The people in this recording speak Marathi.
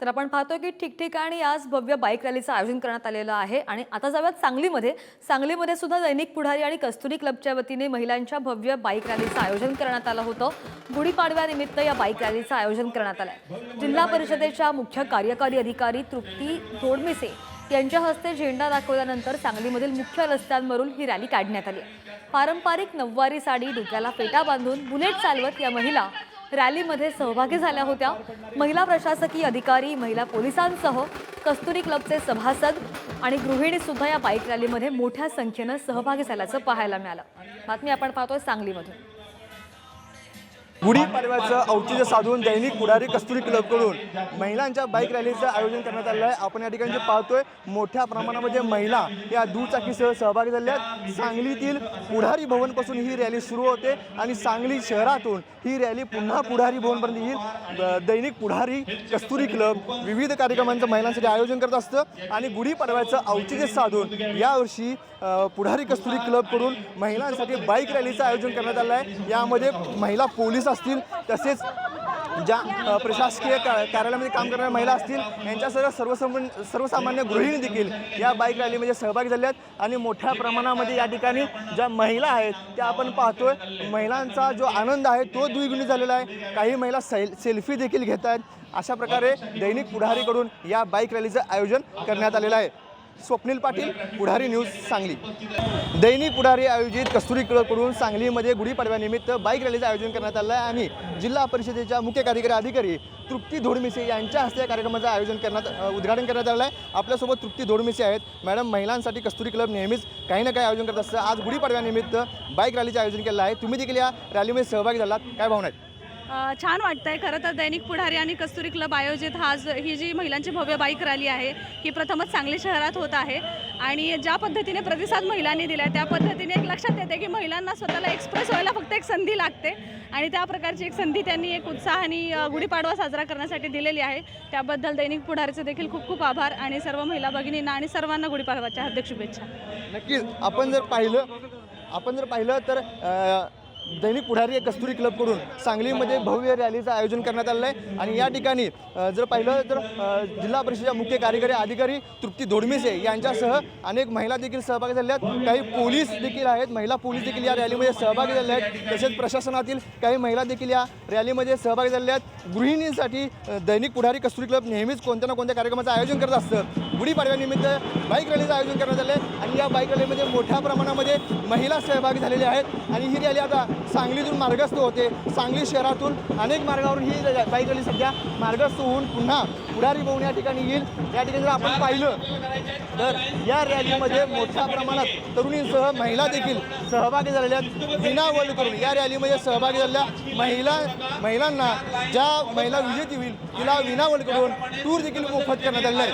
तर आपण पाहतोय की ठिकठिकाणी आज भव्य बाईक रॅलीचं आयोजन करण्यात आलेलं आहे आणि आता जाऊयात सांगलीमध्ये. सांगलीमध्ये सुद्धा दैनिक पुढारी आणि कस्तुरी क्लबच्या वतीने महिलांच्या भव्य बाईक रॅलीचं आयोजन करण्यात आलं होतं. गुढीपाडव्यानिमित्त या बाईक रॅलीचं आयोजन करण्यात आलं आहे जिल्हा परिषदेच्या मुख्य कार्यकारी अधिकारी तृप्ती तोडमिसे यांच्या हस्ते झेंडा दाखवल्यानंतर सांगलीमधील मुख्य रस्त्यांवरून ही रॅली काढण्यात आली पारंपरिक नऊवारी साडी डोक्याला फेटा बांधून बुलेट चालवत या महिला रॅलीमध्ये सहभागी झाल्या होत्या. महिला प्रशासकीय अधिकारी महिला पोलिसांसह कस्तुरी क्लबचे सभासद आणि गृहिणी सुद्धा या बाईक रॅलीमध्ये मोठ्या संख्येनं सहभागी झाल्याचं पाहायला मिळालं. बातमी आपण पाहतोय सांगलीमधून. गुढीपाडव्याचं औचित्य साधून दैनिक पुढारी कस्तुरी क्लबकडून महिलांच्या बाईक रॅलीचं आयोजन करण्यात आलेलं आहे आपण या ठिकाणी जे पाहतोय मोठ्या प्रमाणामध्ये महिला या दुचाकीसह सहभागी झाल्या आहेत. सांगलीतील पुढारी भवनपासून ही रॅली सुरू होते आणि सांगली शहरातून ही रॅली पुन्हा पुढारी भवनपर्यंत येईल. दैनिक पुढारी कस्तुरी क्लब विविध कार्यक्रमांचं महिलांसाठी आयोजन करत असतं आणि गुढीपाडव्याचं औचित्य साधून यावर्षी पुढारी कस्तुरी क्लबकडून महिलांसाठी बाईक रॅलीचं आयोजन करण्यात आलं आहे यामध्ये महिला पोलीस असतील तसेच ज्या प्रशासकीय का कार्यालयामध्ये काम करणाऱ्या महिला असतील यांच्यासह सर्वसामान्य सर्वसामान्य गृहिणी देखील या बाईक रॅलीमध्ये सहभागी झाल्या आहेत. आणि मोठ्या प्रमाणामध्ये या ठिकाणी ज्या महिला आहेत त्या आपण पाहतोय महिलांचा जो आनंद आहे तो द्विगुणी झालेला आहे. काही महिला सेल सेल्फी देखील घेत आहेत. अशा प्रकारे दैनिक पुढारीकडून या बाईक रॅलीचं आयोजन करण्यात आलेलं आहे. स्वप्नील पाटील पुढारी न्यूज सांगली. दैनिक पुढारी आयोजित कस्तुरी क्लबकडून सांगलीमध्ये गुढीपाडव्यानिमित्त बाईक रॅलीचं आयोजन करण्यात आलं आहे आणि जिल्हा परिषदेच्या मुख्य कार्यकारी अधिकारी तृप्ती धोडमिसे यांच्या हस्ते या कार्यक्रमाचं आयोजन करण्यात उद्घाटन करण्यात आलं आहे. आपल्यासोबत तृप्ती धोडमिसे आहेत. मॅडम महिलांसाठी कस्तुरी क्लब नेहमीच काही ना काही आयोजन करत असतं. आज गुढीपाडव्यानिमित्त बाईक रॅलीचं आयोजन केलं आहे. तुम्ही देखील या रॅलीमध्ये सहभागी झालात. काय भावना आहेत? छान वाटतंय. खरं तर दैनिक पुढारी आणि कस्तुरी क्लब आयोजित हा ज- ही जी महिलांची भव्य बाईक रॅली आहे ही प्रथमच सांगली शहरात होत आहे. आणि ज्या पद्धतीने प्रतिसाद महिलांनी दिला त्या पद्धतीने एक लक्षात येते की महिलांना स्वतःला एक्सप्रेस व्हायला फक्त एक संधी लागते. आणि त्या प्रकारची एक संधी त्यांनी एक उत्साहाने गुढीपाडवा साजरा करण्यासाठी दिलेली आहे. त्याबद्दल दैनिक पुढारीचे देखील खूप खूप आभार आणि सर्व महिला भगिनींना आणि सर्वांना गुढीपाडवाच्या हार्दिक शुभेच्छा. नक्कीच. आपण जर पाहिलं आपण जर पाहिलं तर दैनिक पुढारी कस्तुरी क्लबकडून सांगलीमध्ये भव्य रॅलीचं आयोजन करण्यात आलेलं आहे. आणि या ठिकाणी जर पाहिलं तर जिल्हा परिषदेच्या मुख्य कार्यकारी अधिकारी तृप्ती धोडमिसे यांच्यासह अनेक महिला देखील सहभागी झाल्या आहेत. काही पोलीस देखील आहेत. महिला पोलीस देखील या रॅलीमध्ये सहभागी झाल्या आहेत. तसेच प्रशासनातील काही महिला देखील या रॅलीमध्ये सहभागी झाल्या आहेत. गृहिणींसाठी दैनिक पुढारी कस्तुरी क्लब नेहमीच कोणत्या ना कोणत्या कार्यक्रमाचं आयोजन करत असतं. गुढीपाडव्यानिमित्त बाईक रॅलीचं आयोजन करण्यात आलं आहे आणि या बाईक रॅलीमध्ये मोठ्या प्रमाणामध्ये महिला सहभागी झालेल्या आहेत. आणि ही रॅली आता सांगलीतून मार्गस्थ होते. सांगली शहरातून अनेक मार्गावरून ही बाईक रॅली सध्या मार्गस्थ होऊन पुन्हा पुढारी बहून या ठिकाणी येईल. या ठिकाणी जर आपण पाहिलं तर या रॅलीमध्ये मोठ्या प्रमाणात तरुणींसह महिला देखील सहभागी झालेल्या विनावल करून या रॅलीमध्ये सहभागी झालेल्या महिला महिलांना ज्या महिला विजेती होईल तिला विनावल करून टूर देखील मोफत करण्यात आलेला आहे.